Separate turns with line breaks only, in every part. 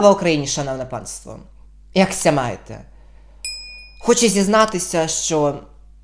Слава Україні, шановне панство! Як ся маєте? Хочу зізнатися, що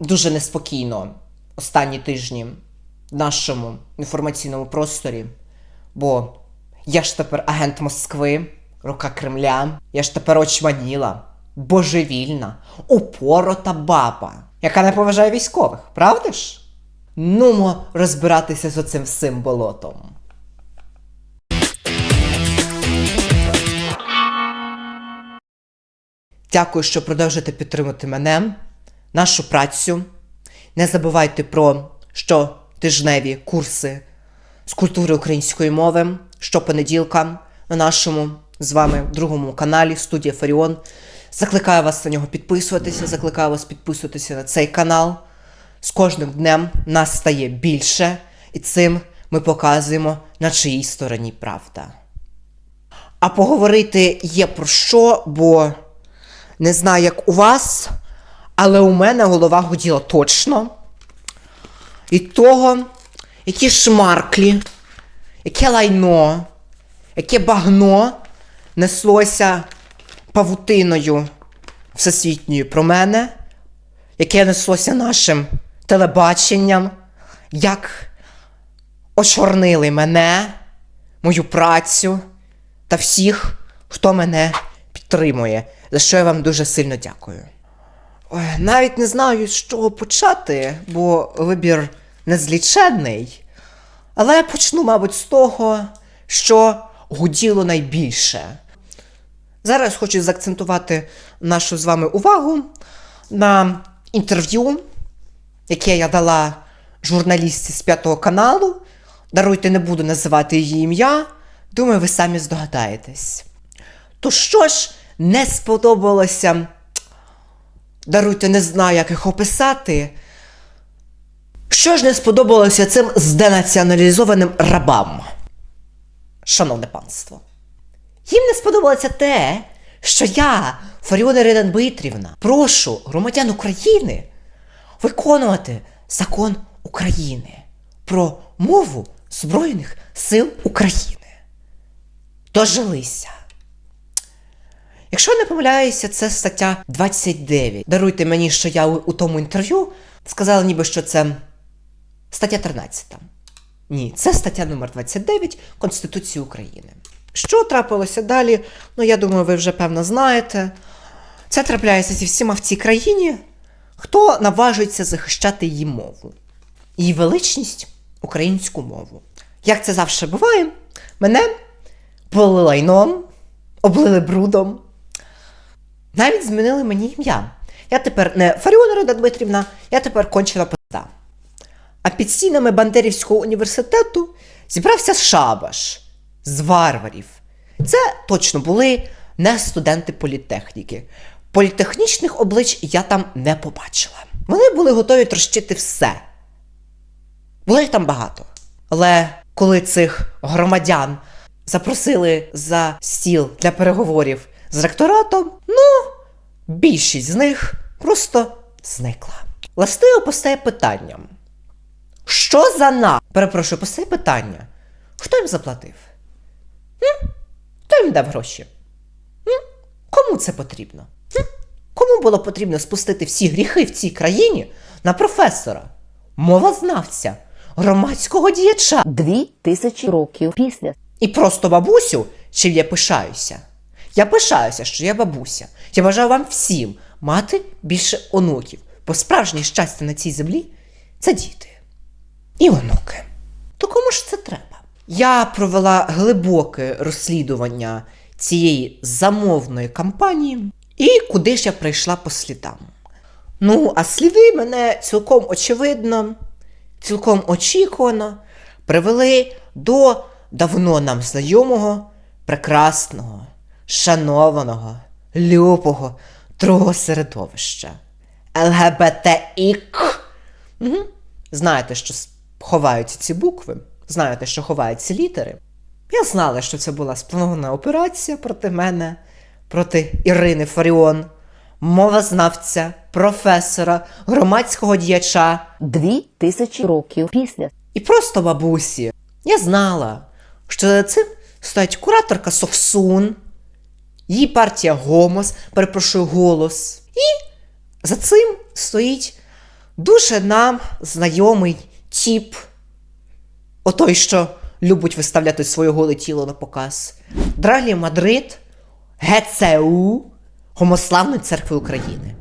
дуже неспокійно останні тижні в нашому інформаційному просторі, бо я ж тепер агент Москви, рука Кремля, я ж тепер очманіла, божевільна, упорота баба, яка не поважає військових, правда ж? Нумо розбиратися з оцим всім болотом. Дякую, що продовжуєте підтримувати мене, нашу працю. Не забувайте про щотижневі курси з культури української мови щопонеділка на нашому з вами другому каналі Студія Фаріон. Закликаю вас на нього підписуватися, закликаю вас підписуватися на цей канал. З кожним днем нас стає більше, і цим ми показуємо, на чиїй стороні правда. А поговорити є про що, бо не знаю, як у вас, але у мене голова гуділа точно. І того, які шмарклі, яке лайно, яке багно неслося павутиною всесвітньою про мене, яке неслося нашим телебаченням, як очорнили мене, мою працю та всіх, хто мене підтримує, за що я вам дуже сильно дякую. Ой, навіть не знаю, з чого почати, бо вибір незліченний. Але я почну, мабуть, з того, що гуділо найбільше. Зараз хочу заакцентувати нашу з вами увагу на інтерв'ю, яке я дала журналістці з п'ятого каналу. Даруйте, не буду називати її ім'я. Думаю, ви самі здогадаєтесь. То що ж не сподобалося? Даруйте, не знаю, як їх описати. Що ж не сподобалося цим зденаціоналізованим рабам? Шановне панство, їм не сподобалося те, що я, Фаріона Ірина прошу громадян України виконувати закон України про мову Збройних сил України. Дожилися. Якщо не помиляюся, це стаття 29. Даруйте мені, що я у, у тому інтерв'ю сказала ніби, що це стаття 13. Ні, це стаття номер 29 Конституції України. Що трапилося далі? Ну, я думаю, ви вже певно знаєте. Це трапляється зі всіма в цій країні, хто наважується захищати її мову, її величність українську мову. Як це завжди буває, мене полили лайном, облили брудом, навіть змінили мені ім'я. Я тепер не Фаріона Дмитрівна, я тепер кончена пизда. А під стінами Бандерівського університету зібрався шабаш з варварів. Це точно були не студенти політехніки. Політехнічних облич я там не побачила. Вони були готові трощити все. Було їх там багато. Але коли цих громадян запросили за стіл для переговорів з ректоратом, ну, більшість з них просто зникла. Властиво постає питання. Що за на? Перепрошую, постає питання. Хто їм заплатив? М? Хто їм дав гроші? М? Кому це потрібно? М? Кому було потрібно спустити всі гріхи в цій країні на професора, мовознавця, громадського діяча
Дві тисячі років після
і просто бабусю, чим я пишаюся. Я пишаюся, що я бабуся. Я бажаю вам всім мати більше онуків, бо справжнє щастя на цій землі це діти і онуки. То кому ж це треба? Я провела глибоке розслідування цієї замовної кампанії, і куди ж я прийшла по слідам. Ну, а сліди мене цілком очевидно, цілком очікувано привели до давно нам знайомого, прекрасного, шанованого, любого другого середовища ЛГБТІК. Угу. Знаєте, що ховаються ці букви, знаєте, що ховають ці літери. Я знала, що це була спланована операція проти мене, проти Ірини Фаріон, мовознавця, професора, громадського діяча
дві тисячі років після
і просто бабусі. Я знала, що за цим стоять кураторка Совсун, її партія Гомос, перепрошую, голос. І за цим стоїть дуже нам знайомий тіп. Отой, що любить виставляти своє голе тіло на показ. Дралі Мадрид, ГЦУ Гомославної церкви України.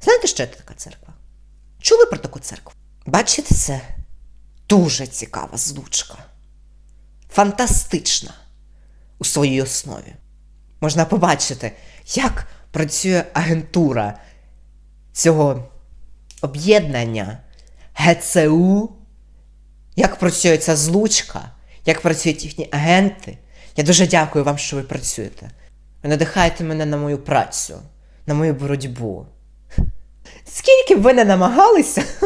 Знаєте, що це така церква? Чули про таку церкву? Бачите, це дуже цікава злучка. Фантастична у своїй основі. Можна побачити, як працює агентура цього об'єднання ГЦУ, як працює ця злучка, як працюють їхні агенти. Я дуже дякую вам, що ви працюєте. Ви надихаєте мене на мою працю, на мою боротьбу. Скільки б ви не намагалися,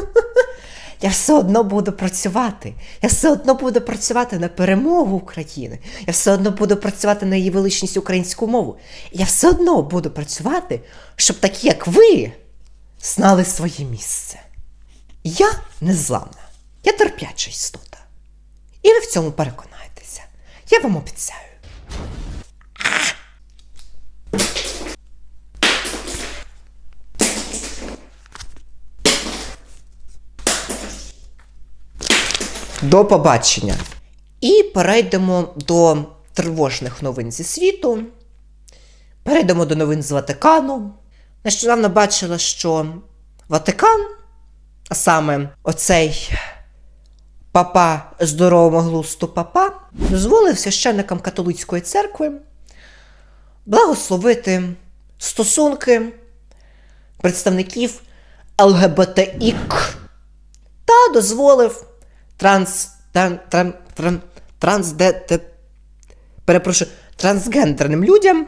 я все одно буду працювати. Я все одно буду працювати на перемогу України. Я все одно буду працювати на її величність українську мову. Я все одно буду працювати, щоб такі, як ви, знали своє місце. Я незламна, я терпляча істота. І ви в цьому переконаєтеся. Я вам обіцяю. До побачення. І перейдемо до тривожних новин зі світу. Перейдемо до новин з Ватикану. Нещодавно бачила, що Ватикан, а саме оцей папа здорового глусту папа, дозволив священникам католицької церкви благословити стосунки представників ЛГБТІК та дозволив транс, тран, тран, тран, трансде, те- перепрошую, трансгендерним людям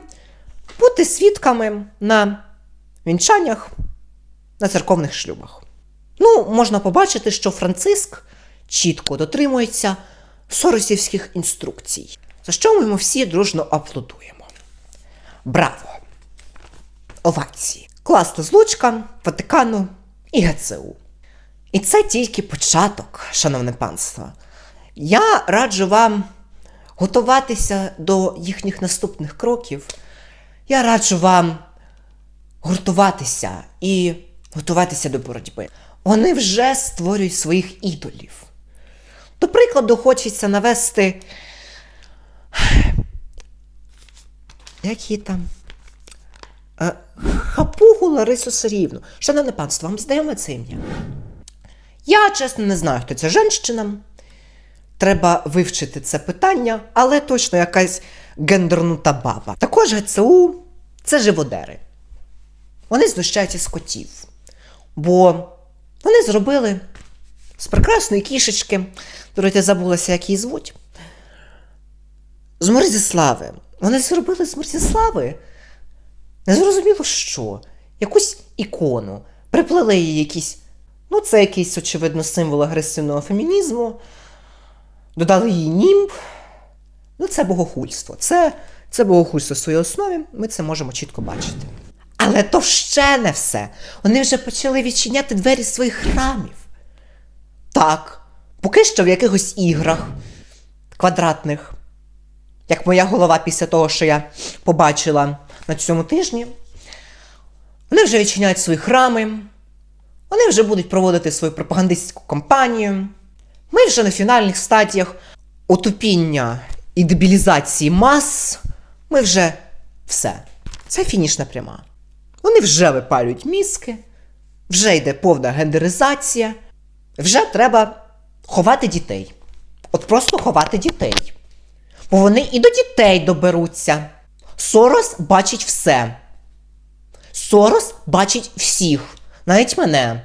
бути свідками на вінчаннях, на церковних шлюбах. Ну, можна побачити, що Франциск чітко дотримується соросівських інструкцій, за що ми йому всі дружно аплодуємо. Браво! Овації! Класна злучка Ватикану і ГЦУ. І це тільки початок, шановне панство. Я раджу вам готуватися до їхніх наступних кроків. Я раджу вам гуртуватися і готуватися до боротьби. Вони вже створюють своїх ідолів. До прикладу, хочеться навести. Як її там? Е, Хапугу Ларису Сарівну. Шановне панство, вам знайоме це ім'я? Я чесно не знаю, хто ця женщина. Треба вивчити це питання, але точно якась гендернута баба. Також ГЦУ це живодери. Вони знущаються з котів. Бо вони зробили з прекрасної кішечки, дорогі, я забулася, як її звуть. З Морзіслави. Вони зробили з Морзіслави. Незрозуміло що. Якусь ікону. Приплели їй якісь. Ну, це якийсь, очевидно, символ агресивного фемінізму. Додали їй німб. Ну, це богохульство. Це, це богохульство в своїй основі. Ми це можемо чітко бачити. Але то ще не все. Вони вже почали відчиняти двері своїх храмів. Так, поки що в якихось іграх квадратних, як моя голова після того, що я побачила на цьому тижні. Вони вже відчиняють свої храми, вони вже будуть проводити свою пропагандистську кампанію. Ми вже на фінальних стадіях отупіння і дебілізації мас. Ми вже все. Це фінішна пряма. Вони вже випалюють мізки, вже йде повна гендеризація, вже треба ховати дітей. От просто ховати дітей. Бо вони і до дітей доберуться. Сорос бачить все. Сорос бачить всіх, навіть мене.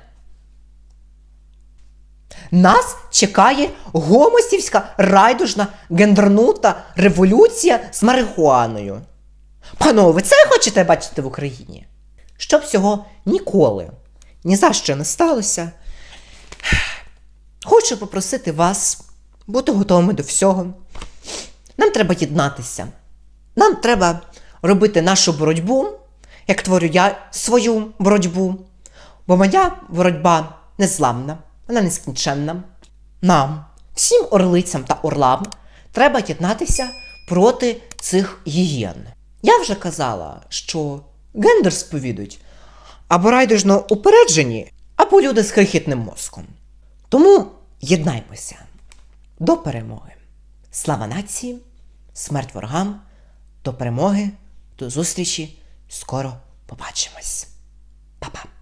Нас чекає гомосівська райдужна гендернута революція з марихуаною. Панове, це хочете бачити в Україні? Щоб цього ніколи, ні за що не сталося. Хочу попросити вас бути готовими до всього. Нам треба єднатися. Нам треба робити нашу боротьбу, як творю я свою боротьбу. Бо моя боротьба незламна, вона нескінченна. Нам, всім орлицям та орлам, треба єднатися проти цих гієн. Я вже казала, що гендер сповідуть або райдужно упереджені, або люди з крихітним мозком. Тому єднаймося до перемоги. Слава нації, смерть ворогам, до перемоги, до зустрічі. Скоро побачимось. Па-па.